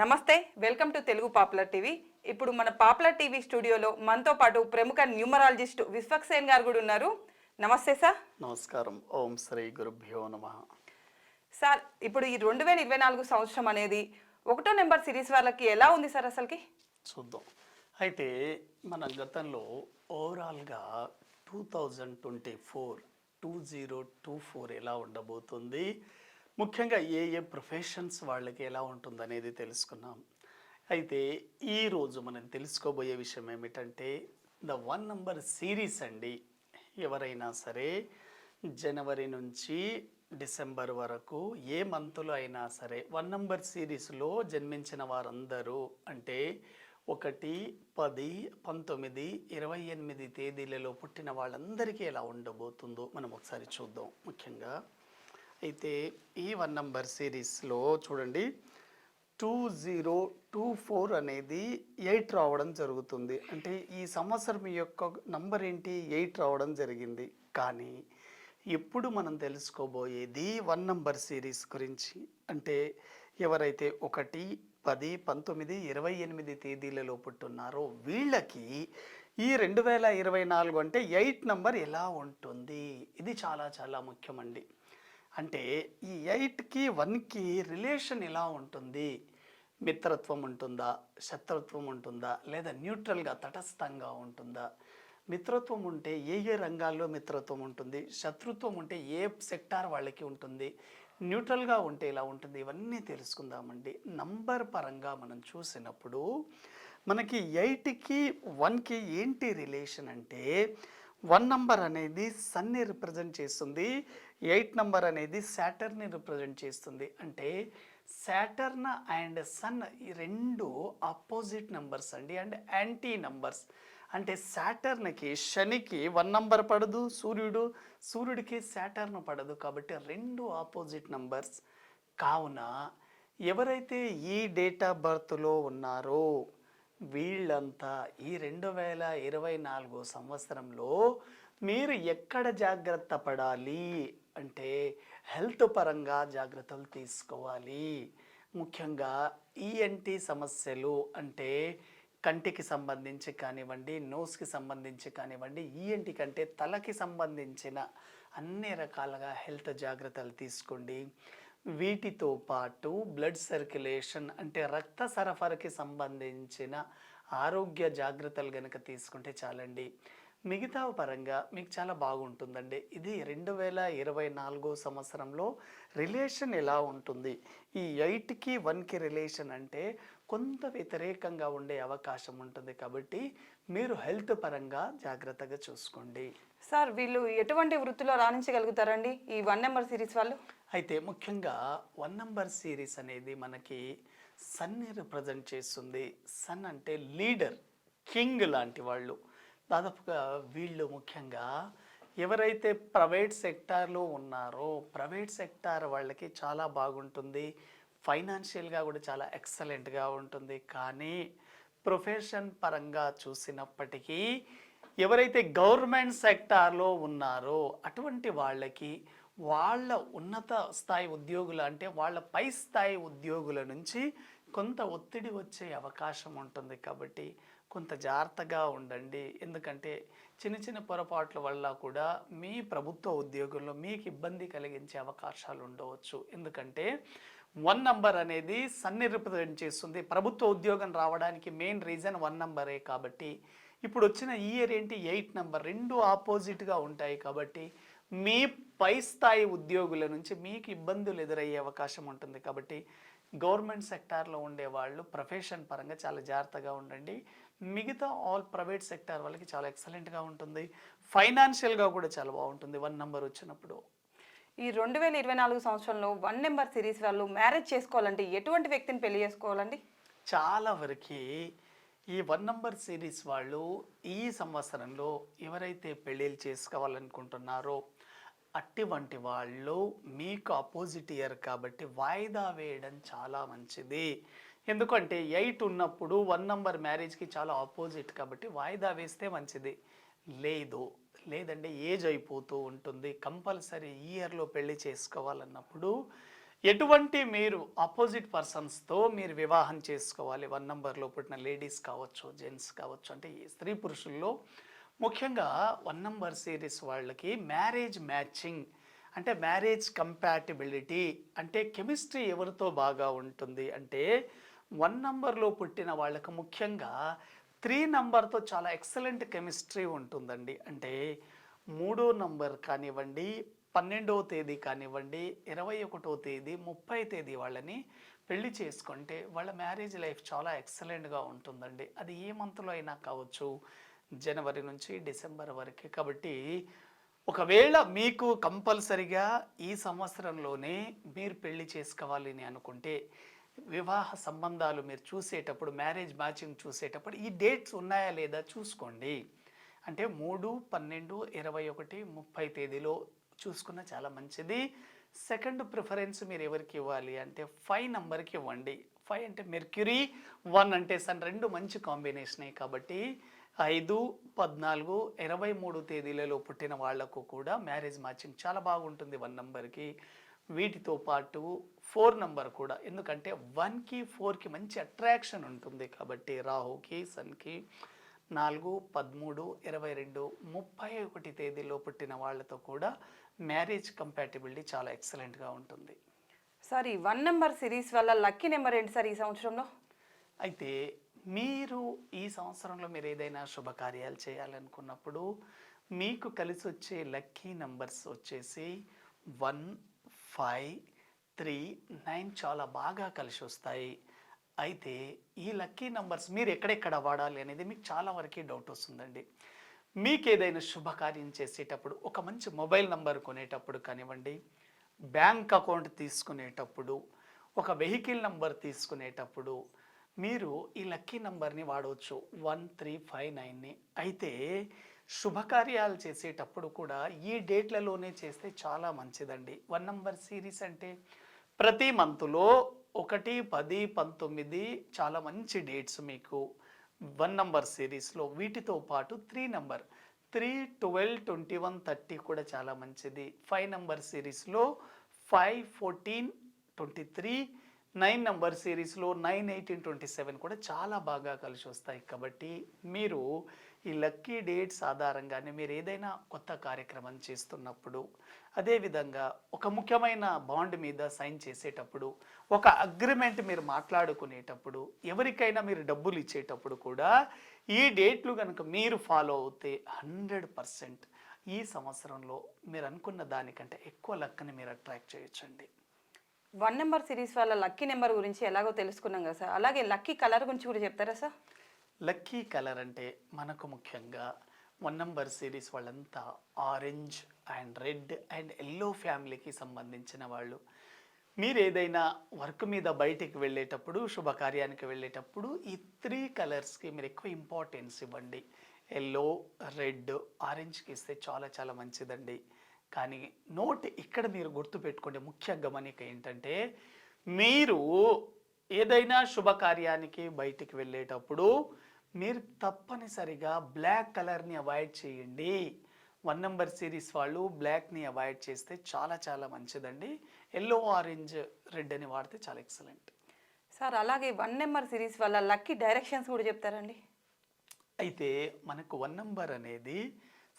నమస్తే welcome to Telugu popular TV. ఇప్పుడు మన పాపులర్ టీవీ స్టూడియోలో మనతో పాటు ప్రముఖ న్యూమరాలజిస్ట్ విశ్వక్సేన్ గారు కూడా ఉన్నారు. నమస్తే సార్. నమస్కారం. ఓం శ్రీ గురుభ్యో నమ. సార్ ఇప్పుడు ఈ రెండు వేల ఇరవై నాలుగు సంవత్సరం అనేది ఒకటో నెంబర్ సిరీస్ వాళ్ళకి ఎలా ఉంది సార్ అసలుకి? చూద్దాం. అయితే మన గతంలో ఓవరాల్గా two thousand twenty four two zero two four ఎలా ఉండబోతుంది? ముఖ్యంగా ఏ ఏ ప్రొఫెషన్స్ వాళ్ళకి ఎలా ఉంటుందనేది తెలుసుకున్నాం. అయితే ఈరోజు మనం తెలుసుకోబోయే విషయం ఏమిటంటే ద వన్ నంబర్ సిరీస్ అండి. ఎవరైనా సరే జనవరి నుంచి డిసెంబర్ వరకు ఏ మంత్లో అయినా సరే వన్ నంబర్ సిరీస్లో జన్మించిన వారందరూ అంటే ఒకటి పది పంతొమ్మిది ఇరవై ఎనిమిది తేదీలలో పుట్టిన వాళ్ళందరికీ ఎలా ఉండబోతుందో మనం ఒకసారి చూద్దాం ముఖ్యంగా. అయితే ఈ వన్ నంబర్ సిరీస్లో చూడండి టూ జీరో టూ ఫోర్ అనేది ఎయిట్ రావడం జరుగుతుంది. అంటే ఈ సంవత్సరం యొక్క నంబర్ ఏంటి? ఎయిట్ రావడం జరిగింది. కానీ ఇప్పుడు మనం తెలుసుకోబోయేది వన్ నంబర్ సిరీస్ గురించి? అంటే ఎవరైతే ఒకటి పది పంతొమ్మిది ఇరవై ఎనిమిది తేదీలలో పుట్టున్నారో వీళ్ళకి ఈ రెండు వేల ఇరవై నాలుగు అంటే ఎయిట్ నంబర్ ఎలా ఉంటుంది? ఇది చాలా చాలా ముఖ్యమండి. అంటే ఈ ఎయిట్కి వన్కి రిలేషన్ ఎలా ఉంటుంది. మిత్రత్వం ఉంటుందా? శత్రుత్వం ఉంటుందా? లేదా న్యూట్రల్గా తటస్థంగా ఉంటుందా? మిత్రత్వం ఉంటే ఏ ఏ రంగాల్లో మిత్రత్వం ఉంటుంది? శత్రుత్వం ఉంటే ఏ సెక్టార్ వాళ్ళకి ఉంటుంది? న్యూట్రల్గా ఉంటే ఎలా ఉంటుంది? ఇవన్నీ తెలుసుకుందామండి. నంబర్ పరంగా మనం చూసినప్పుడు మనకి ఎయిట్కి వన్కి ఏంటి రిలేషన్ అంటే వన్ నంబర్ అనేది సన్ని రిప్రజెంట్ చేస్తుంది ఎయిట్ నంబర్ అనేది శాటర్ని రిప్రజెంట్ చేస్తుంది. అంటే శాటర్న్ అండ్ సన్ ఈ రెండు ఆపోజిట్ నంబర్స్ అండి అండ్ యాంటీ నంబర్స్. అంటే శాటర్న్కి శనికి వన్ నంబర్ పడదు సూర్యుడు సూర్యుడికి శాటర్న్ పడదు. కాబట్టి రెండు ఆపోజిట్ నంబర్స్. కావున ఎవరైతే ఈ డేట్ ఆఫ్ బర్త్లో ఉన్నారో వీళ్ళంతా ఈ రెండు వేల ఇరవై నాలుగు సంవత్సరంలో మీరు ఎక్కడ జాగ్రత్త పడాలి? అంటే హెల్త్ పరంగా జాగ్రత్తలు తీసుకోవాలి. ముఖ్యంగా ఈఎన్టీ సమస్యలు అంటే కంటికి సంబంధించి కానివ్వండి నోస్కి సంబంధించి కానివ్వండి ఈఎన్టీ కంటే తలకి సంబంధించిన అన్ని రకాలుగా హెల్త్ జాగ్రత్తలు తీసుకోండి. వీటితో పాటు బ్లడ్ సర్క్యులేషన్ అంటే రక్త సరఫరాకి సంబంధించిన ఆరోగ్య జాగ్రత్తలు కనుక తీసుకుంటే చాలండి. మిగతా పరంగా మీకు చాలా బాగుంటుందండి. ఇది రెండు వేల ఇరవై నాలుగో సంవత్సరంలో రిలేషన్ ఎలా ఉంటుంది? ఈ ఎయిట్కి వన్కి రిలేషన్ అంటే కొంత వ్యతిరేకంగా ఉండే అవకాశం ఉంటుంది కాబట్టి మీరు హెల్త్ పరంగా జాగ్రత్తగా చూసుకోండి. సార్ వీళ్ళు ఎటువంటి వృత్తిలో రాణించగలుగుతారండి ఈ వన్ నెంబర్ సిరీస్ వాళ్ళు? అయితే ముఖ్యంగా వన్ నంబర్ సిరీస్ అనేది మనకి సన్ని రిప్రజెంట్ చేస్తుంది. సన్ అంటే లీడర్ కింగ్ లాంటి వాళ్ళు. దాదాపుగా వీళ్ళు ముఖ్యంగా ఎవరైతే ప్రైవేట్ సెక్టార్లో ఉన్నారో ప్రైవేట్ సెక్టార్ వాళ్ళకి చాలా బాగుంటుంది. ఫైనాన్షియల్గా కూడా చాలా ఎక్సలెంట్గా ఉంటుంది. కానీ ప్రొఫెషన్ పరంగా చూసినప్పటికీ ఎవరైతే గవర్నమెంట్ సెక్టార్లో ఉన్నారో అటువంటి వాళ్ళకి వాళ్ళ ఉన్నత స్థాయి ఉద్యోగులు అంటే వాళ్ళ పై స్థాయి ఉద్యోగుల నుంచి కొంత ఒత్తిడి వచ్చే అవకాశం ఉంటుంది. కాబట్టి కొంత జాగ్రత్తగా ఉండండి. ఎందుకంటే చిన్న చిన్న పొరపాట్ల వల్ల కూడా మీ ప్రభుత్వ ఉద్యోగంలో మీకు ఇబ్బంది కలిగించే అవకాశాలు ఉండవచ్చు. ఎందుకంటే వన్ నంబర్ అనేది సన్ని రిప్రజెంట్ చేస్తుంది. ప్రభుత్వ ఉద్యోగం రావడానికి మెయిన్ రీజన్ వన్ నంబరే కాబట్టి. ఇప్పుడు వచ్చిన ఇయర్ ఏంటి? ఎయిట్ నంబర్ రెండు ఆపోజిట్గా ఉంటాయి కాబట్టి మీ పై స్థాయి ఉద్యోగుల నుంచి మీకు ఇబ్బందులు ఎదురయ్యే అవకాశం ఉంటుంది కాబట్టి గవర్నమెంట్ సెక్టార్లో ఉండే వాళ్ళు ప్రొఫెషన్ పరంగా చాలా జాగ్రత్తగా ఉండండి. మిగతా ఆల్ ప్రైవేట్ సెక్టార్ వాళ్ళకి చాలా ఎక్సలెంట్గా ఉంటుంది. ఫైనాన్షియల్గా కూడా చాలా బాగుంటుంది. వన్ నెంబర్ వచ్చినప్పుడు. ఈ రెండు వేల ఇరవై నాలుగు సంవత్సరంలో వన్ నెంబర్ సిరీస్ వాళ్ళు మ్యారేజ్ చేసుకోవాలంటే ఎటువంటి వ్యక్తిని పెళ్ళి చేసుకోవాలండి? చాలా వరకు ఈ వన్ నంబర్ సిరీస్ వాళ్ళు ఈ సంవత్సరంలో ఎవరైతే పెళ్ళిళ్ళు చేసుకోవాలనుకుంటున్నారో అటువంటి వాళ్ళు మీకు అపోజిట్ ఇయర్ కాబట్టి వాయిదా వేయడం చాలా మంచిది. ఎందుకంటే ఎయిట్ ఉన్నప్పుడు వన్ నంబర్ మ్యారేజ్కి చాలా ఆపోజిట్ కాబట్టి వాయిదా వేస్తే మంచిది. లేదు లేదంటే ఏజ్ అయిపోతూ ఉంటుంది. కంపల్సరీ ఈ ఇయర్లో పెళ్ళి చేసుకోవాలన్నప్పుడు ఎటువంటి మీరు ఆపోజిట్ పర్సన్స్తో మీరు వివాహం చేసుకోవాలి. వన్ నంబర్లో పుట్టిన లేడీస్ కావచ్చు జెంట్స్ కావచ్చు అంటే స్త్రీ పురుషుల్లో ముఖ్యంగా వన్ నంబర్ సిరీస్ వాళ్ళకి మ్యారేజ్ మ్యాచింగ్ అంటే మ్యారేజ్ కంపాటిబిలిటీ అంటే కెమిస్ట్రీ ఎవరితో బాగా ఉంటుంది అంటే వన్ నంబర్లో పుట్టిన వాళ్ళకు ముఖ్యంగా త్రీ నంబర్తో చాలా ఎక్సలెంట్ కెమిస్ట్రీ ఉంటుందండి. అంటే మూడో నంబర్ కానివ్వండి పన్నెండవ తేదీ కానివ్వండి ఇరవై ఒకటో తేదీ ముప్పై తేదీ వాళ్ళని పెళ్ళి చేసుకుంటే వాళ్ళ మ్యారేజ్ లైఫ్ చాలా ఎక్సలెంట్గా ఉంటుందండి. అది ఏ మంత్లో అయినా కావచ్చు జనవరి నుంచి డిసెంబర్ వరకే. కాబట్టి ఒకవేళ మీకు కంపల్సరిగా ఈ సంవత్సరంలోనే మీరు పెళ్ళి చేసుకోవాలి అని అనుకుంటే వివాహ సంబంధాలు మీరు చూసేటప్పుడు మ్యారేజ్ మ్యాచింగ్ చూసేటప్పుడు ఈ డేట్స్ ఉన్నాయా లేదా చూసుకోండి. అంటే మూడు పన్నెండు ఇరవై ఒకటి ముప్పై తేదీలో చూసుకున్న చాలా మంచిది. సెకండ్ ప్రిఫరెన్స్ మీరు ఎవరికి ఇవ్వాలి అంటే ఫైవ్ నెంబర్కి ఇవ్వండి. ఫైవ్ అంటే మెర్క్యూరీ వన్ అంటే సన్ రెండు మంచి కాంబినేషనే. కాబట్టి ఐదు పద్నాలుగు ఇరవై మూడు తేదీలలో పుట్టిన వాళ్ళకు కూడా మ్యారేజ్ మ్యాచింగ్ చాలా బాగుంటుంది. వన్ నంబర్కి వీటితో పాటు ఫోర్ నంబర్ కూడా. ఎందుకంటే వన్కి ఫోర్కి మంచి అట్రాక్షన్ ఉంటుంది కాబట్టి రాహుకి సన్కి నాలుగు పదమూడు ఇరవై రెండు ముప్పై ఒకటి తేదీలో పుట్టిన వాళ్ళతో కూడా మ్యారేజ్ కంపాటిబిలిటీ చాలా ఎక్సలెంట్గా ఉంటుంది. సార్ ఈ వన్ నెంబర్ సిరీస్ వల్ల లక్కీ నెంబర్ ఏంటి సార్ ఈ సంవత్సరంలో? అయితే మీరు ఈ సంవత్సరంలో మీరు ఏదైనా శుభకార్యాలు చేయాలనుకున్నప్పుడు మీకు కలిసి వచ్చే లక్కీ నంబర్స్ వచ్చేసి వన్ ఫైవ్ త్రీ నైన్ చాలా బాగా కలిసి వస్తాయి అయితే ఈ లక్కీ నంబర్స్ మీరు ఎక్కడెక్కడ వాడాలి అనేది మీకు చాలా వరకే డౌట్ వస్తుందండి. మీకు ఏదైనా శుభకార్యం చేసేటప్పుడు ఒక మంచి మొబైల్ నంబర్ కొనేటప్పుడు కానివ్వండి బ్యాంక్ అకౌంట్ తీసుకునేటప్పుడు ఒక వెహికల్ నంబర్ తీసుకునేటప్పుడు మీరు ఈ లక్కీ నంబర్ని వాడవచ్చు. వన్ త్రీ ఫైవ్ నైన్ని. అయితే శుభకార్యాలు చేసేటప్పుడు కూడా ఈ డేట్లలోనే చేస్తే చాలా మంచిదండి. వన్ నంబర్ సిరీస్ అంటే ప్రతి మంత్లో ఒకటి పది పంతొమ్మిది చాలా మంచి డేట్స్ మీకు వన్ నంబర్ సిరీస్లో. వీటితో పాటు three number three twelve twenty one thirty కూడా చాలా మంచిది. ఫైవ్ నంబర్ సిరీస్లో five fourteen twenty three nine number సిరీస్లో నైన్ ఎయిటీన్ ట్వంటీ సెవెన్ కూడా చాలా బాగా కలిసి వస్తాయి కాబట్టి మీరు ఈ లక్కీ డేట్స్ ఆధారంగానే మీరు ఏదైనా కొత్త కార్యక్రమం చేస్తున్నప్పుడు అదేవిధంగా ఒక ముఖ్యమైన బాండ్ మీద సైన్ చేసేటప్పుడు ఒక అగ్రిమెంట్ మీరు మాట్లాడుకునేటప్పుడు ఎవరికైనా మీరు డబ్బులు ఇచ్చేటప్పుడు కూడా ఈ డేట్లు కనుక మీరు ఫాలో అవుతే హండ్రెడ్ పర్సెంట్ ఈ సంవత్సరంలో మీరు అనుకున్న దానికంటే ఎక్కువ లక్కని మీరు అట్రాక్ట్ చేయొచ్చండి. వన్ నెంబర్ సిరీస్ వల్ల లక్కీ నెంబర్ గురించి ఎలాగో తెలుసుకున్నాం కదా సార్. అలాగే లక్కీ కలర్ గురించి కూడా చెప్తారా సార్? లక్కీ కలర్ అంటే మనకు ముఖ్యంగా వన్ నంబర్ సిరీస్ వాళ్ళంతా orange and red and yellow ఫ్యామిలీకి సంబంధించిన వాళ్ళు. మీరు ఏదైనా వర్క్ మీద బయటికి వెళ్ళేటప్పుడు శుభకార్యానికి వెళ్ళేటప్పుడు ఈ త్రీ కలర్స్కి మీరు ఎక్కువ ఇంపార్టెన్స్ ఇవ్వండి. ఎల్లో రెడ్ ఆరెంజ్కి ఇస్తే చాలా చాలా మంచిదండి. కానీ నోట్ ఇక్కడ మీరు గుర్తుపెట్టుకోండి ముఖ్య గమనిక ఏంటంటే మీరు ఏదైనా శుభకార్యానికి బయటికి వెళ్ళేటప్పుడు మీరు తప్పనిసరిగా బ్లాక్ కలర్ని అవాయిడ్ చేయండి. వన్ నెంబర్ సిరీస్ వాళ్ళు బ్లాక్ని అవాయిడ్ చేస్తే చాలా చాలా మంచిదండి. ఎల్లో ఆరెంజ్ రెడ్ అని వాడితే చాలా ఎక్సలెంట్ సార్ అలాగే వన్ నెంబర్ సిరీస్ వల్ల లక్కీ డైరెక్షన్స్ కూడా చెప్తారండి. అయితే మనకు వన్ నంబర్ అనేది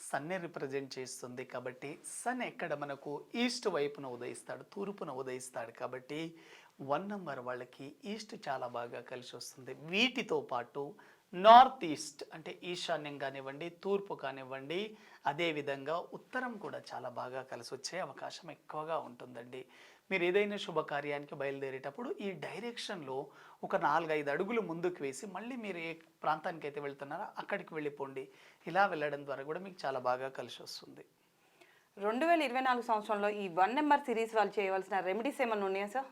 సన్నే రిప్రజెంట్ చేస్తుంది కాబట్టి సన్ ఎక్కడ మనకు ఈస్ట్ వైపున ఉదయిస్తాడు తూర్పున ఉదయిస్తాడు కాబట్టి వన్ నంబర్ వాళ్ళకి ఈస్ట్ చాలా బాగా కలిసి వస్తుంది. వీటితో పాటు నార్త్ ఈస్ట్ అంటే ఈశాన్యం కానివ్వండి తూర్పు కానివ్వండి అదేవిధంగా ఉత్తరం కూడా చాలా బాగా కలిసి వచ్చే అవకాశం ఎక్కువగా ఉంటుందండి. మీరు ఏదైనా శుభకార్యానికి బయలుదేరేటప్పుడు ఈ డైరెక్షన్లో ఒక నాలుగైదు అడుగులు ముందుకు వేసి మళ్ళీ మీరు ఏ ప్రాంతానికి అయితే వెళ్తున్నారో అక్కడికి వెళ్ళిపోండి. ఇలా వెళ్ళడం ద్వారా కూడా మీకు చాలా బాగా కలిసి వస్తుంది. రెండు వేల ఇరవై నాలుగు సంవత్సరంలో ఈ వన్ నెంబర్ సిరీస్ వాళ్ళు చేయవలసిన రెమెడీస్ ఏమైనా ఉన్నాయా sir?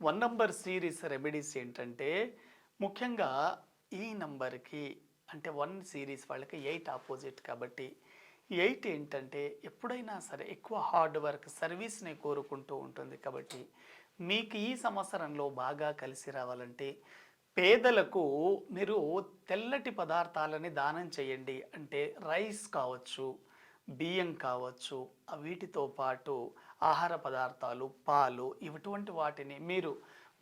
One number series remedies ఏంటంటే ముఖ్యంగా ఈ నంబర్కి అంటే వన్ సిరీస్ వాళ్ళకి ఎయిట్ ఆపోజిట్ కాబట్టి ఎయిట్ ఏంటంటే ఎప్పుడైనా సరే ఎక్కువ హార్డ్ వర్క్ సర్వీస్ని కోరుకుంటూ ఉంటుంది కాబట్టి మీకు ఈ సంవత్సరంలో బాగా కలిసి రావాలంటే పేదలకు మీరు తెల్లటి పదార్థాలని దానం చేయండి. అంటే రైస్ కావచ్చు బియ్యం కావచ్చు వీటితో పాటు ఆహార పదార్థాలు పాలు ఇటువంటి వాటిని మీరు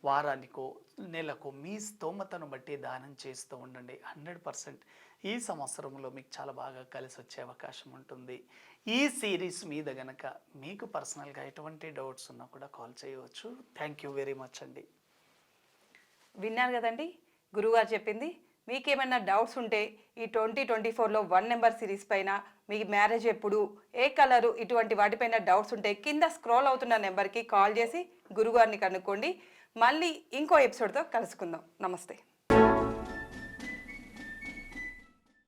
వారానికో నెలకు మీ స్తోమతను బట్టి దానం చేస్తూ ఉండండి. హండ్రెడ్ పర్సెంట్ ఈ సంవత్సరంలో మీకు చాలా బాగా కలిసి వచ్చే అవకాశం ఉంటుంది. ఈ సిరీస్ మీద గనక మీకు పర్సనల్గా ఎటువంటి డౌట్స్ ఉన్నా కూడా కాల్ చేయవచ్చు. థ్యాంక్ యూ వెరీ మచ్ అండి. విన్నారు కదండి? గురుగారు చెప్పింది మీకేమైనా డౌట్స్ ఉంటే ఈ ట్వంటీ ట్వంటీ ఫోర్లో వన్ నెంబర్ సిరీస్ పైన మీ మ్యారేజ్ ఎప్పుడు ఏ కలరు ఇటువంటి వాటిపైన డౌట్స్ ఉంటే కింద స్క్రోల్ అవుతున్న నెంబర్కి కాల్ చేసి గురుగారిని కనుక్కోండి. మళ్ళీ ఇంకో ఎపిసోడ్తో కలుసుకుందాం. నమస్తే.